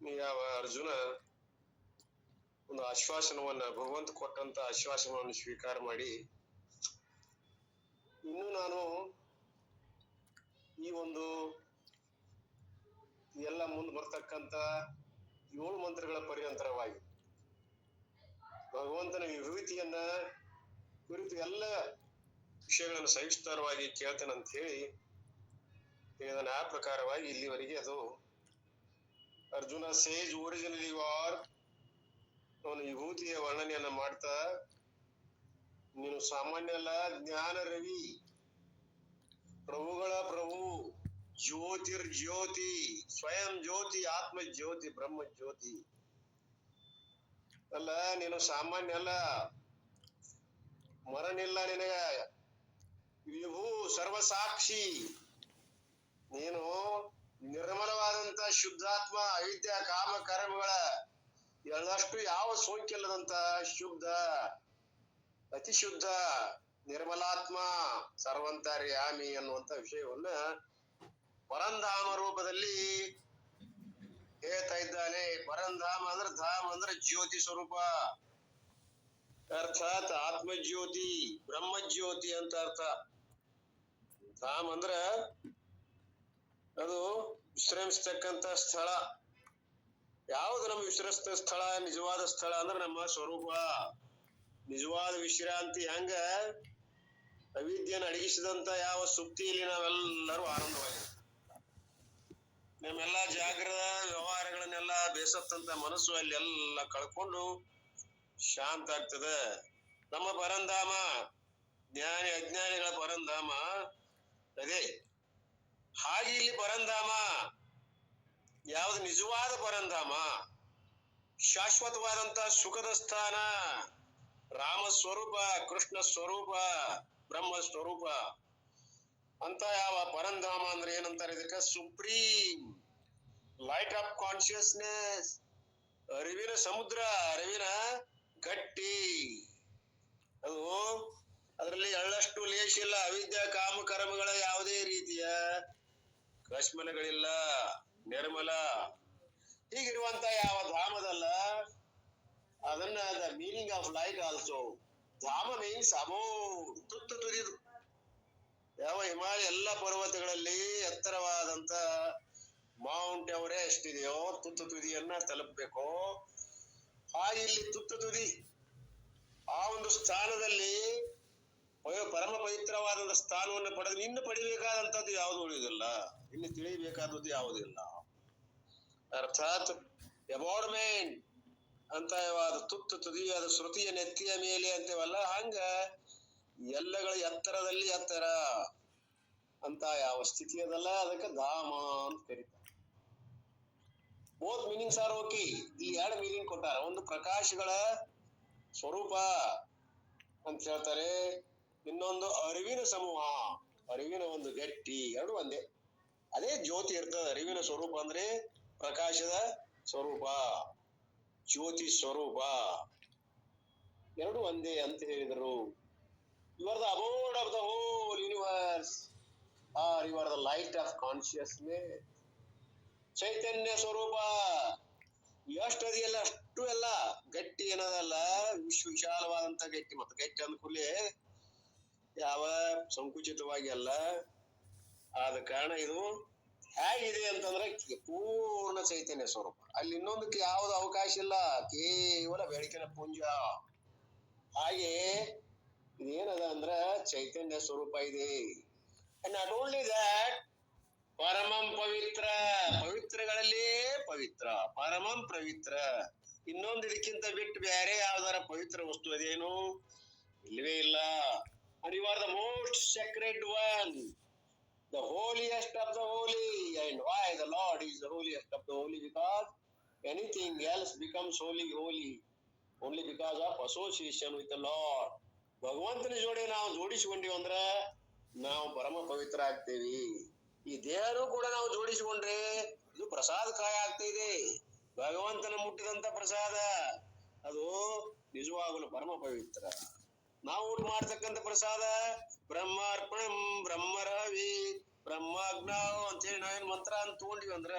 ಯಾವ ಅರ್ಜುನ ಒಂದು ಆಶ್ವಾಸನವನ್ನ, ಭಗವಂತ ಕೊಟ್ಟಂತ ಆಶ್ವಾಸನವನ್ನು ಸ್ವೀಕಾರ ಮಾಡಿ, ಇನ್ನು ನಾನು ಈ ಒಂದು ಎಲ್ಲ ಮುಂದೆ ಬರ್ತಕ್ಕಂತ ಏಳು ಮಂತ್ರಗಳ ಪರ್ಯಂತರವಾಗಿ ಭಗವಂತನ ವಿಭೂತಿಯನ್ನ ಕುರಿತು ಎಲ್ಲ ವಿಷಯಗಳನ್ನು ಸವಿಸ್ತಾರವಾಗಿ ಕೇಳ್ತೇನೆ ಅಂತ ಹೇಳಿ ಇದನ್ನ ಆ ಪ್ರಕಾರವಾಗಿ ಇಲ್ಲಿವರೆಗೆ ಅದು ಅರ್ಜುನ ಸೇಜ್ ಒರಿಜಿನಲಿ ಆರ್ ಅವನ ವಿಭೂತಿಯ ವರ್ಣನೆಯನ್ನ ಮಾಡ್ತಾ, ನೀನು ಸಾಮಾನ್ಯ ಅಲ್ಲ, ಜ್ಞಾನ ರವಿ. ಪ್ರಭುಗಳ ಪ್ರಭು, ಜ್ಯೋತಿರ್ ಜ್ಯೋತಿ, ಸ್ವಯಂ ಜ್ಯೋತಿ, ಆತ್ಮ ಜ್ಯೋತಿ, ಬ್ರಹ್ಮ ಜ್ಯೋತಿ. ಅಲ್ಲ, ನೀನು ಸಾಮಾನ್ಯ ಅಲ್ಲ. ಮರನಿಲ್ಲ ನಿನಗ. ವಿಭೂ ಸರ್ವಸಾಕ್ಷಿ. ನೀನು ನಿರ್ಮಲವಾದಂತ ಶುದ್ಧಾತ್ಮ ಅವಿದ್ಯ ಕಾಮ, ಕರ್ಮಗಳ ಎಲ್ಲಷ್ಟು ಯಾವ ಸೋಂಕಿಲ್ಲದಂತ ಶುದ್ಧ ಅತಿ ಶುದ್ಧ ನಿರ್ಮಲಾತ್ಮ, ಸರ್ವಂತರ್ಯಾಮಿ ಅನ್ನುವಂತ ವಿಷಯವನ್ನ ಪರಂಧಾಮ ರೂಪದಲ್ಲಿ ಹೇಳ್ತಾ ಇದ್ದಾನೆ. ಪರಂಧಾಮ ಅಂದ್ರೆ ಧಾಮ ಅಂದ್ರೆ ಜ್ಯೋತಿ ಸ್ವರೂಪ. ಅರ್ಥಾತ್ ಆತ್ಮಜ್ಯೋತಿ, ಬ್ರಹ್ಮಜ್ಯೋತಿ ಅಂತ ಅರ್ಥ. ಧಾಮ್ ಅಂದ್ರ ಅದು ವಿಶ್ರಮಿಸ್ತಕ್ಕಂತ ಸ್ಥಳ. ಯಾವ್ದು ನಮ್ಮ ವಿಶ್ರಸ್ತ ಸ್ಥಳ, ನಿಜವಾದ ಸ್ಥಳ ಅಂದ್ರೆ ನಮ್ಮ ಸ್ವರೂಪ. ನಿಜವಾದ ವಿಶ್ರಾಂತಿ ಹೆಂಗ ಅವಿದ್ಯನ ಅಡಗಿಸಿದಂತ ಯಾವ ಸುಪ್ತಿಯಲ್ಲಿ ನಾವೆಲ್ಲರೂ ಆರಂಭವಾಗಿದೆ ನಮ್ಮೆಲ್ಲಾ ಜಾಗ್ರದ ವ್ಯವಹಾರಗಳನ್ನೆಲ್ಲ ಬೇಸತ್ತಂತ ಮನಸ್ಸು ಅಲ್ಲಿ ಎಲ್ಲ ಕಳ್ಕೊಂಡು ಶಾಂತ ಆಗ್ತದೆ. ನಮ್ಮ ಪರಂಧಾಮ, ಜ್ಞಾನಿ, ಅಜ್ಞಾನಿಗಳ ಪರಂಧಾಮ ಅದೇ. ಹಾಗೆ ಇಲ್ಲಿ ಪರಂಧಾಮ. ಯಾವ್ದು ನಿಜವಾದ ಪರಂಧಾಮ? ಶಾಶ್ವತವಾದಂತ ಸುಖದ ಸ್ಥಾನ, ರಾಮ ಸ್ವರೂಪ, ಕೃಷ್ಣ ಸ್ವರೂಪ, ಬ್ರಹ್ಮ ಸ್ವರೂಪ. ಅಂತ ಯಾವ ಪರಂಧಾಮ ಅಂದ್ರೆ ಏನಂತಾರೆ ಇದಕ್ಕೆ? ಸುಪ್ರೀಂ. ಲೈಟ್ ಆಫ್ ಕಾನ್ಶಿಯಸ್ನೆಸ್ ಅರಿವಿನ ಸಮುದ್ರ, ಅರಿವಿನ ಗಟ್ಟಿ. ಅದು, ಅದರಲ್ಲಿ ಎಳ್ಳಷ್ಟು ಲೇಷ ಇಲ್ಲ ಅವಿದ್ಯಾ, ಕಾಮ, ಕರ್ಮಗಳ ಯಾವುದೇ ರೀತಿಯ ಕಶ್ಮಲಗಳಿಲ್ಲ, ನಿರ್ಮಲ. ಹೀಗಿರುವಂತ ಯಾವ ಧಾಮದಲ್ಲ, ಅದನ್ನ the meaning of light also Dham means abode ತುತ್ತು ತುರಿದು. ಯಾವ ಹಿಮಾಲಯ ಎಲ್ಲ ಪರ್ವತಗಳಲ್ಲಿ ಎತ್ತರವಾದಂತ ಮೌಂಟ್ ಎವರೆಸ್ಟ್ ಇದೆಯೋ, ತುತ್ತು ತುದಿಯನ್ನ ತಲುಪಬೇಕು? ಆ ಇಲ್ಲಿ ತುತ್ತು ತುದಿ. ಆ ಒಂದು ಸ್ಥಾನದಲ್ಲಿ ಪರಮ ಪವಿತ್ರವಾದ ಸ್ಥಾನವನ್ನು ಪಡೆದು, ಇನ್ನು ಪಡಿಬೇಕಾದಂತದ್ದು ಯಾವುದು ಉಳಿಯುವುದಿಲ್ಲ ಇನ್ನು ತಿಳಿಯಬೇಕಾದದ್ದು ಯಾವುದಿಲ್ಲ. ಅರ್ಥಾತ್ ಎಬಾರ್ಡ್ಮೆಂಟ್ ಅಂತ ತುತ್ತು ತುದಿಯಾದ ಶ್ರುತಿಯ ನೆತ್ತಿಯ ಮೇಲೆ ಅಂತೇವಲ್ಲ, ಹಂಗ ಎಲ್ಲಗಳ ಎತ್ತರದಲ್ಲಿ ಎತ್ತರ. ಅಂತ ಯಾವ ಸ್ಥಿತಿ ಅದಲ್ಲ? ಅದಕ್ಕೆ ಧಾಮ ಅಂತ ಕರೀತಾರೆ. ಬೋತ್ ಮೀನಿಂಗ್ಸ್ ಆರ್ ಓಕೆ ಇಲ್ಲಿ ಎರಡು ಮೀನಿಂಗ್ ಕೊಟ್ಟಾರ. ಒಂದು ಪ್ರಕಾಶಗಳ ಸ್ವರೂಪ ಅಂತ ಹೇಳ್ತಾರೆ. ಇನ್ನೊಂದು ಅರಿವಿನ ಸಮೂಹ. ಅರಿವಿನ ಒಂದು ಗಟ್ಟಿ, ಎರಡು ಒಂದೇ. ಅದೇ ಜ್ಯೋತಿ ಇರ್ತದ, ಅರಿವಿನ ಸ್ವರೂಪ ಅಂದ್ರೆ ಪ್ರಕಾಶದ ಸ್ವರೂಪ, ಜ್ಯೋತಿ ಸ್ವರೂಪ. ಎರಡು ಒಂದೇ ಅಂತ ಹೇಳಿದರು. You the abode of the whole universe are you are the light of consciousness ಚೈತನ್ಯ ಸ್ವರೂಪ. ಎಷ್ಟು ಅದೆಯಲ್ಲ ಅಷ್ಟು ಎಲ್ಲ ಗಟ್ಟಿ ಏನದಲ್ಲ ವಿಶ್ವ ವಿಶಾಲವಾದಂತ ಗಟ್ಟಿ, ಮತ್ತು ಗಟ್ಟಿ ಅಂದ ಯಾವ ಸಂಕುಚಿತವಾಗಿ ಅಲ್ಲ. ಆದ ಕಾರಣ ಇದು ಹೇಗಿದೆ ಅಂತಂದ್ರೆ ಪೂರ್ಣ ಚೈತನ್ಯ ಸ್ವರೂಪ. ಅಲ್ಲಿ ಇನ್ನೊಂದಕ್ಕೆ ಯಾವ್ದು ಅವಕಾಶ ಇಲ್ಲ. ಕೇವಲ ಬೆಳಕಿನ ಪುಂಜ. ಹಾಗೆ ಇದೇನದ ಅಂದ್ರ ಚೈತನ್ಯ ಸ್ವರೂಪ ಇದೆ. ನಾಟ್ ಓನ್ಲಿ ದಟ್ ಪರಮಂ ಪವಿತ್ರ. ಪವಿತ್ರಗಳಲ್ಲಿ ಪವಿತ್ರ. ಪರಮಂ ಪವಿತ್ರ. ಇನ್ನೊಂದು ಇದಕ್ಕಿಂತ ಬಿಟ್ಟು ಬೇರೆ ಯಾವ್ದಾರ ಪವಿತ್ರ ವಸ್ತು ಅದೇನು? ಇಲ್ಲವೇ ಇಲ್ಲ. And you are the most sacred one the holiest of the holy. And why the Lord is the holiest of the holy? Because anything else becomes holy, holy only because of association with the Lord. ಭಗವಂತನ ಜೋಡಿ ನಾವು ಜೋಡಿಸಿಕೊಂಡಿವಿ ಅಂದ್ರ ನಾವು ಪರಮ ಪವಿತ್ರ ಆಗ್ತೇವಿ ಈ ದೇಹರು ಕೂಡ ನಾವು ಜೋಡಿಸಿಕೊಂಡ್ರೆ ಇದು ಪ್ರಸಾದ ಕಾಯ ಆಗ್ತಿದೆ ಭಗವಂತನ ಮುಟ್ಟಿದಂತ ಪ್ರಸಾದ ಅದು ನಿಜವಾಗಲು ಪರಮ ಪವಿತ್ರ ನಾವು ಊಟ ಮಾಡ್ತಕ್ಕಂಥ ಪ್ರಸಾದ. ಬ್ರಹ್ಮಾರ್ಪಣಂ ಬ್ರಹ್ಮರವಿ ಬ್ರಹ್ಮಾಗ್ನ ಅಂತೇಳಿ ನಾವೇನ್ ಮಂತ್ರ ಅಂತ ತಗೊಂಡಿವಿ ಅಂದ್ರ,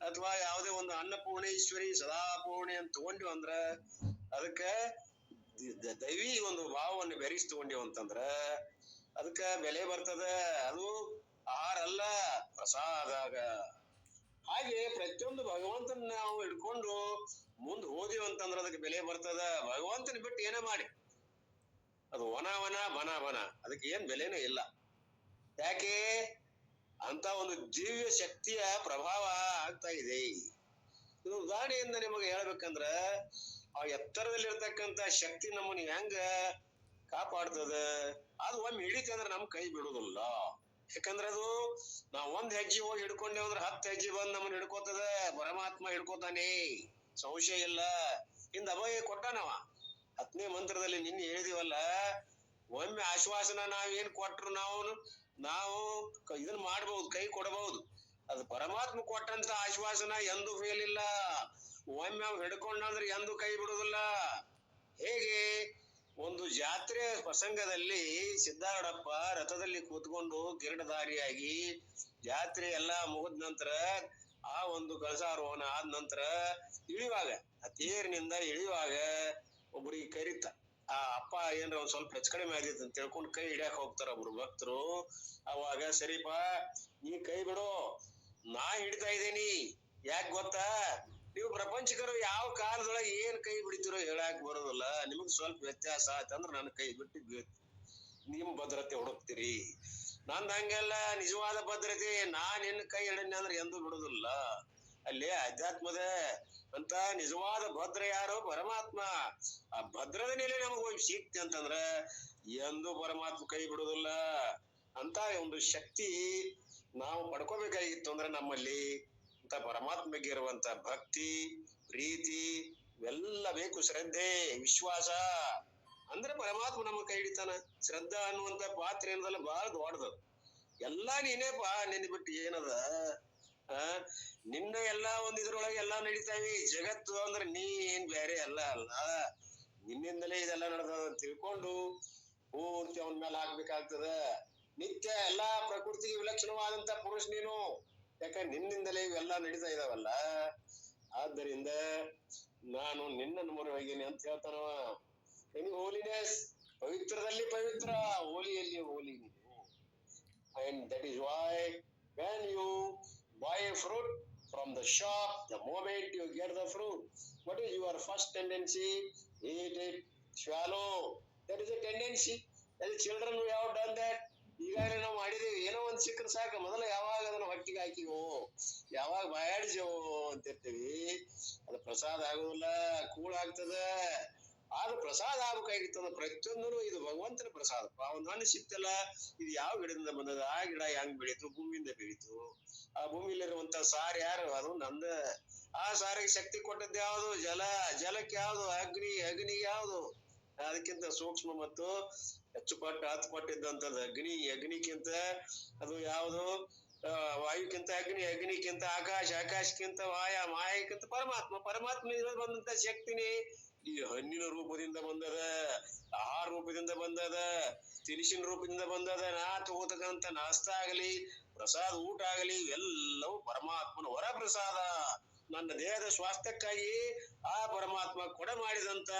ಅಥವಾ ಯಾವುದೇ ಒಂದು ಅನ್ನಪೂರ್ಣೇಶ್ವರಿ ಸದಾಪೂರ್ಣಿ ಅಂತ ತಗೊಂಡಿವಿ ಅಂದ್ರ, ಅದಕ್ಕ ದೈವಿ ಒಂದು ಭಾವವನ್ನು ಬೆರೆಸಿ ತಗೊಂಡಿವಿ ಅಂತಂದ್ರ, ಅದಕ್ಕ ಬೆಲೆ ಬರ್ತದ. ಅದು ಆಹಾರ ಅಲ್ಲ ಪ್ರಸಾದಾಗ. ಹಾಗೆ ಪ್ರತಿಯೊಂದು ಭಗವಂತನ ನಾವು ಇಟ್ಕೊಂಡು ಮುಂದ್ ಹೋದಿವಿ ಅಂತಂದ್ರ ಅದಕ್ಕೆ ಬೆಲೆ ಬರ್ತದ. ಭಗವಂತನ ಬಿಟ್ಟು ಏನೇ ಮಾಡಿ. ಅದು ವನ ವನ ಬನ ಬನ ಅದಕ್ಕೆ ಏನ್ ಬೆಲೆನೂ ಇಲ್ಲ. ಯಾಕೆ? ಅಂತ ಒಂದು ದಿವ್ಯ ಶಕ್ತಿಯ ಪ್ರಭಾವ ಆಗ್ತಾ ಇದೆ. ಇದು ಉದಾಹರಣೆಯಿಂದ ನಿಮಗೆ ಹೇಳ್ಬೇಕಂದ್ರ, ಆ ಎತ್ತರದಲ್ಲಿರ್ತಕ್ಕಂತ ಶಕ್ತಿ ನಮ್ಮನ್ನ ಹೆಂಗ ಕಾಪಾಡ್ತದ? ಅದು ಒಮ್ಮೆ ಹಿಡಿತ ಅಂದ್ರೆ ನಮ್ ಕೈ ಬಿಡುದಿಲ್ಲ ಯಾಕಂದ್ರೆ ಅದು ನಾವ್ ಒಂದ್ ಹೆಜ್ಜೆ ಹೋಗಿ ಹಿಡ್ಕೊಂಡೇವ್ ಅಂದ್ರೆ ಹತ್ತು ಹೆಜ್ಜೆ ಬಂದ್ ನಮ್ಮನ್ನ ಹಿಡ್ಕೋತದ? ಪರಮಾತ್ಮ ಹಿಡ್ಕೋತಾನೆ. ಸಂಶಯ ಇಲ್ಲ. ಇಂದ ಅಭಯ ಕೊಟ್ಟಾನವ ಹತ್ತನೇ ಮಂತ್ರದಲ್ಲಿ ನಿನ್ನೆ ಹೇಳಿದಿವಲ್ಲ, ಒಮ್ಮೆ ಆಶ್ವಾಸನ ನಾವ್ ಏನ್ ಕೊಟ್ರು ನಾವು ನಾವು ಇದನ್ನ ಮಾಡಬಹುದು, ಕೈ ಕೊಡಬಹುದು. ಅದು ಪರಮಾತ್ಮ ಕೊಟ್ಟಂತ ಆಶ್ವಾಸನ ಎಂದು ಫೇಲ್ ಇಲ್ಲ. ಒಮ್ಮೆ ಅವ್ ಹಿಡ್ಕೊಂಡಂದ್ರೆ ಎಂದು ಕೈ ಬಿಡುದಿಲ್ಲ ಹೇಗೆ? ಒಂದು ಜಾತ್ರೆ ಪ್ರಸಂಗದಲ್ಲಿ ಸಿದ್ದಾರಡಪ್ಪ ರಥದಲ್ಲಿ ಕೂತ್ಕೊಂಡು ಕಿರಣಧಾರಿಯಾಗಿ ಜಾತ್ರೆ ಎಲ್ಲಾ ಮುಗಿದ ನಂತರ ಆ ಒಂದು ಕಳಸಾರೋಹಣ ಆದ ನಂತರ ಇಳಿವಾಗ ಆ ತೇರಿನಿಂದ ಇಳಿವಾಗ ಒಬ್ಬರಿಗೆ ಕರೀತ ಆ ಅಪ್ಪ ಏನ್ರ ಒಂದ್ ಸ್ವಲ್ಪ ಹೆಚ್ಚು ಕಡಿಮೆ ಆಗೈತೆ ಅಂತ ತಿಳ್ಕೊಂಡು ಕೈ ಹಿಡಿಯಕ್ ಹೋಗ್ತಾರ ಒಬ್ರು ಭಕ್ತರು. ಅವಾಗ ಸರಿಪ, ನೀ ಕೈ ಬಿಡು. ನಾ ಹಿಡಿತಾ ಇದ್ದೀನಿ. ಯಾಕೆ ಗೊತ್ತಾ? ನೀವು ಪ್ರಪಂಚಕರು ಯಾವ ಕಾಲದೊಳಗೆ ಏನ್ ಕೈ ಬಿಡ್ತಿರೋ ಹೇಳಕ್ ಬರೋದಿಲ್ಲ. ನಿಮ್ಗೆ ಸ್ವಲ್ಪ ವ್ಯತ್ಯಾಸ ಆಯ್ತಂದ್ರೆ ನನ್ನ ಕೈ ಬಿಟ್ಟು ಬೀಳ್ತೀನಿ ನಿಮ್ ಭದ್ರತೆ ಹುಡುಕ್ತೀರಿ. ನಂದ್ ಹಂಗೆಲ್ಲ, ನಿಜವಾದ ಭದ್ರತೆ. ನಾನ್ ನಿನ್ನ ಕೈ ಹಿಡನಿ ಅಂದ್ರೆ ಎಂದೂ ಬಿಡುದಿಲ್ಲ. ಅಲ್ಲಿ ಅಧ್ಯಾತ್ಮದ ಅಂತ ನಿಜವಾದ ಭದ್ರ ಯಾರು? ಪರಮಾತ್ಮ. ಆ ಭದ್ರದ ಮೇಲೆ ನಮಗ್ ಹೋಗಿ ಸಿಕ್ತಿ ಅಂತಂದ್ರ ಎಂದೂ ಪರಮಾತ್ಮ ಕೈ ಬಿಡುದಿಲ್ಲ ಅಂತ ಒಂದು ಶಕ್ತಿ ನಾವು ಪಡ್ಕೋಬೇಕಾಗಿತ್ತು ಅಂದ್ರೆ ನಮ್ಮಲ್ಲಿ ಅಂತ ಪರಮಾತ್ಮಗೆ ಇರುವಂತ ಭಕ್ತಿ, ಪ್ರೀತಿ, ಇವೆಲ್ಲ ಬೇಕು, ಶ್ರದ್ಧೆ, ವಿಶ್ವಾಸ. ಅಂದ್ರೆ ಪರಮಾತ್ಮ ನಮ್ಮ ಕೈ ಹಿಡಿತಾನ. ಶ್ರದ್ಧಾ ಅನ್ನುವಂತ ಪಾತ್ರ ಏನದಲ್ಲ? ಬಹಳ ದೊಡ್ಡದು. ಎಲ್ಲಾ ನೀನೇಪಾ ನಿನ್ನ ಬಿಟ್ಟು ಏನದ? ನಿನ್ನ ಎಲ್ಲಾ ಒಂದ್ ಇದ್ರೊಳಗೆ ಎಲ್ಲಾ ನಡೀತಾವೆ ಜಗತ್ತು ಅಂದ್ರೆ ನೀ ಏನ್ ಬೇರೆ ಅಲ್ಲ ಅಲ್ಲ. ನಿನ್ನಿಂದಲೇ ಇದೆಲ್ಲ ನಡೆದ ತಿಳ್ಕೊಂಡು ಪೂರ್ತಿ ಅವನ ಮೇಲೆ ಹಾಕ್ಬೇಕಾಗ್ತದ. ನಿತ್ಯ ಎಲ್ಲಾ ಪ್ರಕೃತಿಗೆ ವಿಲಕ್ಷಣವಾದಂತ ಪುರುಷ ನೀನು. ಯಾಕಂದ್ರೆ ನಿನ್ನಿಂದಲೇ ಇವೆಲ್ಲ ನಡೀತಾ ಇದಾವಲ್ಲ? ಆದ್ದರಿಂದ ನಾನು ನಿನ್ನನ್ನು ಮೊರೆಹೋಗೀನಿ ಅಂತ ಹೇಳ್ತಾನವ. ನಿನ್ ಹೋಲಿನೆಸ್ ಪವಿತ್ರದಲ್ಲಿ ಪವಿತ್ರ ಹೋಲಿಯಲ್ಲಿ ಹೋಲಿ ನೀನು. And that is why when you buy a fruit from the shop the moment you get the fruit what is your first tendency eat it swallow that is a tendency as children we have done that ಈಗಾಗಲೇ ನಾವು ಮಾಡಿದೀವಿ ಏನೋ ಒಂದ್ ಸಿಕ್ಕರೆ ಸಾಕು ಮೊದಲು ಯಾವಾಗ ಅದನ್ನ ಹೊಟ್ಟಿಗೆ ಹಾಕಿವೋ ಯಾವಾಗ ಬಾಯಾಡಿಸೋ ಅಂತಿರ್ತೀವಿ ಅದು ಪ್ರಸಾದ ಆಗೋದಿಲ್ಲ ಕೂಳ ಆಗ್ತದ ಪ್ರಸಾದ ಅಂದ್ರೆ ಪ್ರತಿಯೊಂದನು ಇದು ಭಗವಂತನ ಪ್ರಸಾದ. ಒಂದು ಹಣ್ಣು ಸಿಕ್ತಲ್ಲ, ಇದು ಯಾವ ಗಿಡದಿಂದ ಬಂದದ ಆ ಗಿಡ ಹೆಂಗ್ ಬೆಳೀತು? ಭೂಮಿಯಿಂದ ಬೆಳೀತು. ಆ ಭೂಮಿಯಲ್ಲಿರುವಂತ ಸಾರ್ ಯಾರು? ಅದು ನಂದ. ಆ ಸಾರಿಗೆ ಶಕ್ತಿ ಕೊಟ್ಟದ್ದು ಯಾವುದು? ಜಲ. ಜಲಕ್ಕೆ ಯಾವುದು? ಅಗ್ನಿ. ಅಗ್ನಿಗೆ ಯಾವುದು? ಅದಕ್ಕಿಂತ ಸೂಕ್ಷ್ಮ ಮತ್ತು ಹೆಚ್ಚು ಪಟ್ಟು, ಹತ್ತು ಪಟ್ಟು ಇದ್ದಂತದ್ದು ಅಗ್ನಿ. ಅಗ್ನಿಕ್ಕಿಂತ ಅದು ಯಾವುದು? ವಾಯುಕ್ಕಿಂತ ಅಗ್ನಿ, ಅಗ್ನಿಕ್ಕಿಂತ ಆಕಾಶ, ಆಕಾಶಕ್ಕಿಂತ ಮಾಯ ಮಾಯಕ್ಕಿಂತ ಪರಮಾತ್ಮ. ಪರಮಾತ್ಮ ಬಂದಂತ ಶಕ್ತಿನಿ ಈ ಹಣ್ಣಿನ ರೂಪದಿಂದ ಬಂದದ, ಆಹಾರ ರೂಪದಿಂದ ಬಂದದ, ತಿನಿಸಿನ ರೂಪದಿಂದ ಬಂದದ, ನಾ ತಗೋತಕ್ಕಂತ ನಾಷ್ಟ ಆಗಲಿ, ಪ್ರಸಾದ ಊಟ ಆಗಲಿ ಎಲ್ಲವೂ ಪರಮಾತ್ಮನ ಹೊರ ಪ್ರಸಾದ ನನ್ನ ದೇಹದ ಸ್ವಾಸ್ಥ್ಯಕ್ಕಾಗಿ ಆ ಪರಮಾತ್ಮ ಕೊಡ ಮಾಡಿದಂತ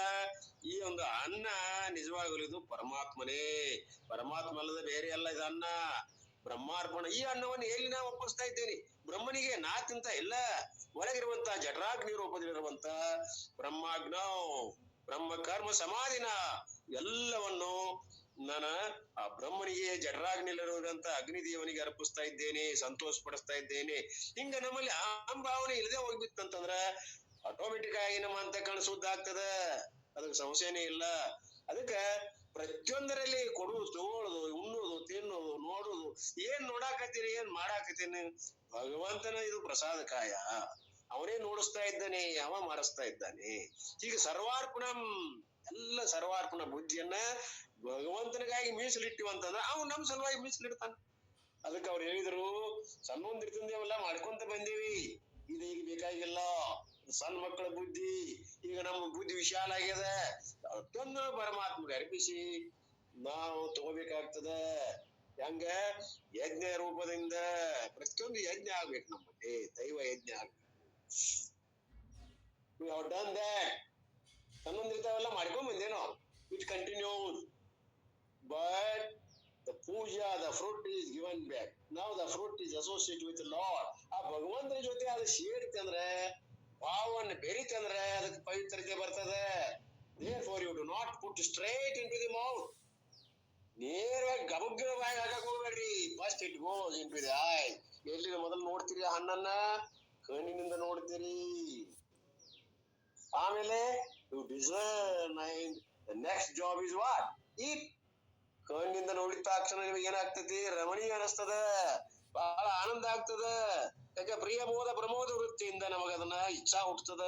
ಈ ಒಂದು ಅನ್ನ ನಿಜವಾಗಲಿದು ಪರಮಾತ್ಮನೇ. ಪರಮಾತ್ಮ ಅಲ್ಲದ ಬೇರೆ ಅಲ್ಲ ಇದು ಅನ್ನ. ಬ್ರಹ್ಮಾರ್ಪಣ. ಈ ಅನ್ನವನ್ನು ಎಲ್ಲಿ ನಾವು ಒಪ್ಪಿಸ್ತಾ ಇದ್ದೇನೆ ಬ್ರಹ್ಮನಿಗೆ ನಾ ತಿಂತ ಎಲ್ಲ ಒಳಗಿರುವಂತ ಜಠರಾಗ್ನಿ ರೂಪದಲ್ಲಿರುವಂತ ಬ್ರಹ್ಮಾಗ್ನ, ಬ್ರಹ್ಮ ಕರ್ಮ ಸಮಾಧಿನ ಎಲ್ಲವನ್ನು ನಾನು ಆ ಬ್ರಹ್ಮನಿಗೆ ಜಠರಾಗ್ನಿಲಿರುವಂತ ಅಗ್ನಿದೇವನಿಗೆ ಅರ್ಪಿಸ್ತಾ ಇದ್ದೇನೆ ಸಂತೋಷ ಪಡಿಸ್ತಾ ಇದ್ದೇನೆ. ಹಿಂಗ ನಮ್ಮಲ್ಲಿ ಆ ಭಾವನೆ ಇಲ್ಲದೆ ಹೋಗ್ಬಿತ್ತಂತಂದ್ರ ಆಟೋಮೆಟಿಕ್ ಆಗಿ ನಮ್ಮ ಅಂತ ಕಾಣಿಸುದಾಗ್ತದ ಅದಕ್ಕೆ ಸಮಸ್ಯೆನೇ ಇಲ್ಲ. ಅದಕ್ಕ ಪ್ರತಿಯೊಂದರಲ್ಲಿ ಕೊಡುವುದು ತಗೊಳ್ಳೋದು ಉಣ್ಣೋದು, ತಿನ್ನೋದು ಏನ್ ನೋಡಾಕತ್ತೀನಿ ಏನ್ ಮಾಡಾಕತ್ತೀನಿ? ಭಗವಂತನ ಇದು ಪ್ರಸಾದ ಕಾಯ. ಅವನೇ ನೋಡಿಸ್ತಾ ಇದ್ದಾನೆ, ಯಾವ ಮಾಡಿಸ್ತಾ ಇದ್ದಾನೆ? ಈಗ ಸರ್ವಾರ್ಪಣಂ, ಎಲ್ಲ ಸರ್ವಾರ್ಪಣ ಬುದ್ಧಿಯನ್ನ ಭಗವಂತನಿಗಾಗಿ ಮೀಸಲಿಟ್ಟಿವಂತಂದ್ರೆ ಅವ್ನು ನಮ್ ಸಲುವಾಗಿ ಮೀಸಲಿಡ್ತಾನ. ಅದಕ್ಕೆ ಅವ್ರು ಹೇಳಿದ್ರು ಸಣ್ಣೊಂದಿರ್ತಂದೇವಲ್ಲ ಮಾಡ್ಕೊಂತ ಬಂದೀವಿ. ಇದು ಈಗ ಬೇಕಾಗಿಲ್ಲ. ಸಣ್ಣ ಮಕ್ಕಳ ಬುದ್ಧಿ. ಈಗ ನಮ್ಮ ಬುದ್ಧಿ ವಿಶಾಲ ಆಗ್ಯದ. ಅಷ್ಟೊಂದು ಪರಮಾತ್ಮಗೆ ಅರ್ಪಿಸಿ, ನಾವು ತಗೋಬೇಕಾಗ್ತದ. ಹೆಂಗ ಯಜ್ಞ ರೂಪದಿಂದ ಪ್ರತಿಯೊಂದು ಯಜ್ಞ ಆಗ್ಬೇಕು ನಮ್ಮಲ್ಲಿ ದೈವ ಯಜ್ಞ ಆಗ್ಬೇಕು we have done that. ಸಂಬಂಧಿತವೆಲ್ಲ ಮಾಡ್ಕೊಂಡ್ ಬಂದೇನೋ it continues but the puja the fruit is given back ನಾವು the fruit is associate with Lord ಆ ಭಗವಂತನ ಜೊತೆ ಅದು ಸೇರಿತಂದ್ರೆ ಭಾವವನ್ನು ಬೆರಿತಂದ್ರೆ ಅದಕ್ಕೆ ಪವಿತ್ರತೆ ಬರ್ತದೆ therefore you do not put straight into the mouth ನೇರವಾಗಿ ಗಬಗ್ಗರ ಬಾಯಿ ಹಾಕಕ್ ಹೋಗ್ಬೇಡ್ರಿ. First it goes into ಎಲ್ಲಿ ಮೊದಲು ನೋಡ್ತೀರಿ ಹಣ್ಣನ್ನ? ಕಣ್ಣಿನಿಂದ ನೋಡ್ತೀರಿ. ಆಮೇಲೆ you discern mind next job is what eat ಕಣ್ಣಿಂದ ನೋಡಿದ ತಕ್ಷಣ ನಿಮಗೆ ಏನಾಗ್ತದೆ? ರಮಣೀಯ ಅನಿಸ್ತದ. ಬಹಳ ಆನಂದ ಆಗ್ತದ. ಯಾಕೆ ಪ್ರಿಯ ಮೋದ ಪ್ರಮೋದ ವೃತ್ತಿಯಿಂದ ನಮಗ ಅದನ್ನ ಇಚ್ಛಾ ಹುಟ್ಟತದ